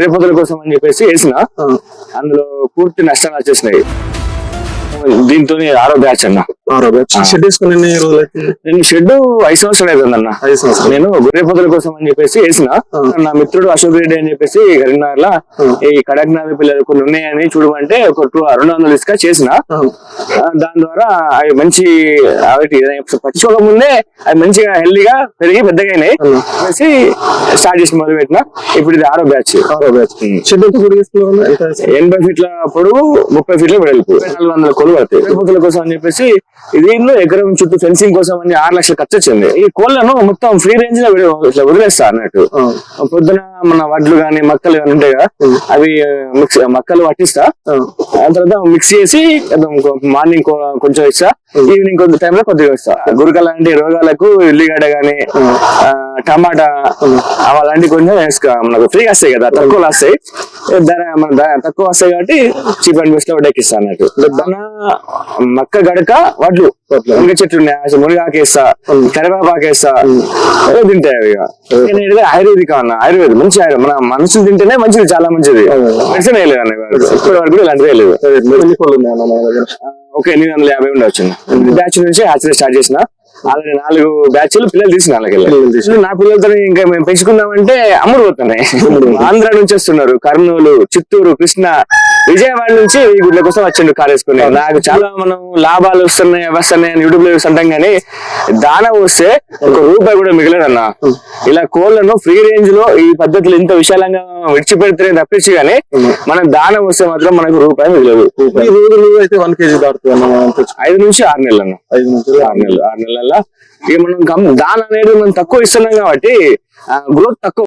గొర్రె పొదల కోసం అని చెప్పేసి వేసిన. అందులో పూర్తి నష్టాలు వచ్చేసినాయి. దీంతో ఆరో బ్యాచ్ అన్న షెడ్ వేసుకుని ఎన్ని నేను షెడ్ ఐదు సంవత్సరాలు అవుతుందన్న ఐదు సంవత్సరాలు. నేను గొర్రె పొదల కోసం అని చెప్పేసి వేసిన. నా మిత్రుడు అశోక్ రెడ్డి అని చెప్పేసి కరీంనగర్లో ఈ కడక్నాథ్ పిల్లలు కొన్ని ఉన్నాయని చూడమంటే ఒక టూ రెండు వందలు ఇసుక చేసిన. దాని ద్వారా అవి మంచి అవి పచ్చుకోక ముందే అవి మంచిగా హెల్దీగా పెరిగి పెద్దగా అయినాయి. అనేసి స్టార్ట్ చేసి మొదలు పెట్టిన ఇప్పుడు ఇది ఆరో బ్యాచ్. ఆరో బ్యాచ్. షెడ్ ఎనభై ఫీట్ల పొడవు ముప్పై ఫీట్ల వెడల్పు నాలుగు వందల కొలు పడతాయి. కోసం అని చెప్పేసి ఇది ఎకరం చుట్టూ ఫెన్సింగ్ కోసం అని ఆరు లక్షలు ఖర్చు వచ్చింది. ఈ కోళ్ళను మొత్తం ఫ్రీ రేంజ్లో ఇట్లా వదిలేస్తా అన్నట్టు. పొద్దున మన వడ్లు గాని మక్కలు గాని ఉంటాయి కదా అవి మిక్స్ మక్కలు పట్టిస్తా. ఆ. తర్వాత మిక్స్ చేసి మార్నింగ్ కొంచెం ఇస్తా. ఈవినింగ్ కొంత టైంలో కొద్దిగా ఇస్తా గురక లాంటి రోగాలకు ఉల్లిగడ్డ గాని టమాటా అలాంటి కొంచెం వేసుకో. మనకు ఫ్రీగా వస్తాయి కదా తక్కువ వస్తాయి. ధర మన ధర తక్కువ వస్తాయి కాబట్టి చీప్ అండ్ బెస్ట్లో వడ్డెక్కిస్తా అన్నట్టు. దాన మక్క గడక వడ్లు. మునగ చెట్లు ఉన్నాయి. అసలు మునగాకు వేస్తా కరివేపాకు వేస్తా అవి తింటాయి అవి ఇక. ఇది ఆయుర్వేదిక్ అన్న ఆయుర్వేదం మంచి ఆయుర్వేదం. మన మనసు తింటేనే మంచిది చాలా మంచిది. మెడిసిన్ వేయలేదు అన్న. ఇప్పటి వరకు ఇలాంటివి వేయలేదు ఒక ఎనిమిది వందల యాభై ఉండవచ్చు బ్యాచ్ నుంచి హ్యాచరీ స్టార్ట్ చేసిన. ఆల్రెడీ నాలుగు బ్యాచ్లు పిల్లలు తీసిన వాళ్ళకి. నా పిల్లలతో ఇంకా మేము పెంచుకుందామంటే అమ్ముడు పోతున్నాయి. ఆంధ్ర నుంచి వస్తున్నారు. కర్నూలు చిత్తూరు కృష్ణ విజయవాడ నుంచి వెయ్యి గుడ్ల కోసం వచ్చిండు కార్ వేసుకుని నాకు చాలా మనం లాభాలు వస్తున్నాయి వస్తున్నాయి అని యూట్యూబ్లో చూస్తుంటాం కానీ దాన వస్తే ఒక రూపాయి కూడా మిగలేదన్న. ఇలా కోళ్ళను ఫ్రీ రేంజ్లో ఈ పద్ధతులు ఇంత విశాలంగా విడిచిపెడితేనే తప్పించి కానీ మనం దాన వస్తే మాత్రం మనకు రూపాయి మిగలదు. ఈ ఐదు నుంచి ఆరు నెలలు అన్న. ఐదు నుంచి ఆరు నెలలు ఆరు నెలల. ఇక మనం దాని అనేది మనం తక్కువ ఇస్తున్నాం కాబట్టి గ్రోత్ తక్కువ